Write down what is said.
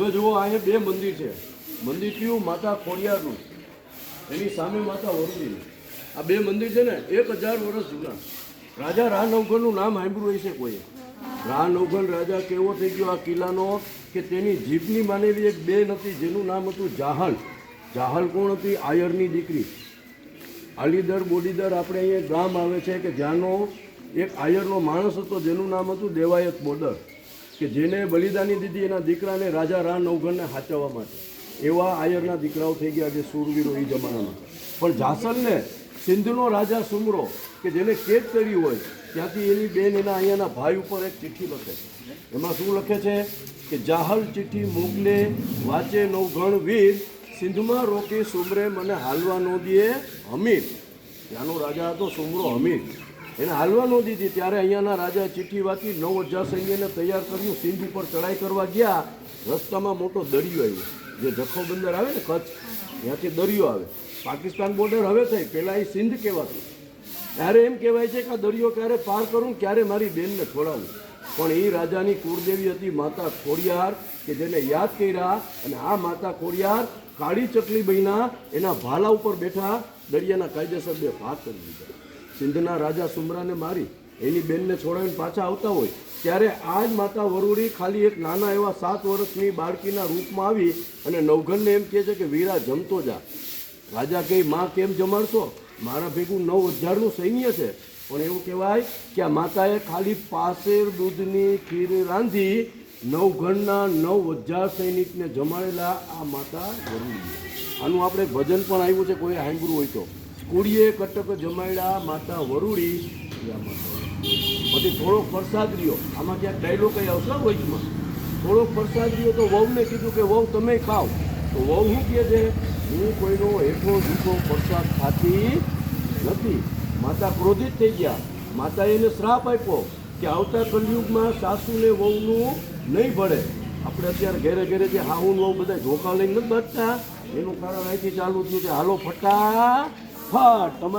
હવે જુઓ અહીંયા બે મંદિર છે. મંદિર કયું? માતા ખોડિયારનું. એની સામે માતા વરુડીનું. આ બે મંદિર છે ને, એક હજાર વર્ષ જૂના. રાજા રા નવઘણનું નામ સાંભળ્યું છે કોઈએ? રા નવઘણ રાજા કેવો થઈ ગયો આ કિલ્લાનો કે તેની જીભની માનેલી એક બેન હતી, જેનું નામ હતું જાહલ. જાહલ કોણ હતી? આયરની દીકરી. આલીદર બોડીદર આપણે અહીંયા ગામ આવે છે કે જ્યાંનો એક આયરનો માણસ હતો, જેનું નામ હતું દેવાયત બોર્ડર કે જેને બલિદાની દીધી એના દીકરાને રાજા રા નવઘણને સાચવવા માટે. એવા આયરના દીકરાઓ થઈ ગયા જે સૂરવીરો એ જમાનામાં. પણ જાસલને સિંધનો રાજા સુમરો, કે જેને કેદ કરી હોય, ત્યાંથી એની બેન એના અહીંયાના ભાઈ ઉપર એક ચિઠ્ઠી લખે છે. એમાં શું લખે છે? કે જાહલ ચિઠ્ઠી મોકલે વાંચે નવઘણ વીર, સિંધમાં રોકી સુમરે મને હાલવા ન દે હમીર. ત્યાંનો રાજા હતો સુમરો હમીર. એને હાલવા ન દીધી. ત્યારે અહીંયાના રાજા ચિઠ્ઠી વાંચી, નવ હજાર સૈન્યને તૈયાર કર્યું. સિંધ ઉપર ચડાઈ કરવા ગયા. રસ્તામાં મોટો દરિયો આવ્યો. જે જખો બંદર આવે ને કચ્છ, ત્યાંથી દરિયો આવે. પાકિસ્તાન બોર્ડર હવે થઈ. પહેલાં એ સિંધ કહેવાતું. ત્યારે એમ કહેવાય છે કે આ દરિયો ક્યારે પાર કરું, ક્યારે મારી બેનને છોડાવું. પણ એ રાજાની કુળદેવી હતી માતા ખોડિયાર, કે જેને યાદ કર્યા. અને આ માતા ખોડિયાર કાળી ચકલી બહીના એના ભાલા ઉપર બેઠા દરિયાના કાયદેસર બે ભાગ કરી દીધા. સિંધના રાજા સુમરાને મારી, એની બેનને છોડાવીને પાછા આવતા હોય, ત્યારે આ જ માતા વરુડી ખાલી એક નાના એવા સાત વર્ષની બાળકીના રૂપમાં આવી અને નવઘનને એમ કહે છે કે, વીરા, જમતો જા. રાજા કહે, માં કેમ જમાડશો? મારા ભેગું નવ હજારનું સૈન્ય છે. પણ એવું કહેવાય કે આ માતાએ ખાલી પાસેર દૂધની ખીર રાંધી નવઘણના નવ હજાર સૈનિકને જમાડેલા આ માતા વરુડી. આનું આપણે ભજન પણ આવ્યું છે, કોઈ હાંભરું હોય તો. કુડીએ કટક જમાડ્યા, માતા વરુડી. પછી થોડોક પ્રસાદ રહ્યો. આમાં જ્યાં ડાયલોગ કઈ આવશે વચમાં? થોડોક પ્રસાદ રહ્યો તો વહુને કીધું કે, વહુ, તમે ખાઓ. તો વહુ શું કહે છે? હું કોઈનો એટલો જૂઠો પ્રસાદ ખાતી નથી. માતા ક્રોધિત થઈ ગયા. માતાએ એને શ્રાપ આપ્યો કે આવતા કલયુગમાં સાસુને વહુનું નહીં ભળે આપણે અત્યારે ઘેરે ઘેરે જે હાહુન વહુ બધા ધોકા લઈને નથી બાંધતા. એનું કારણ અહીંથી ચાલુ થયું કે હાલો ફટા ફટ તમારે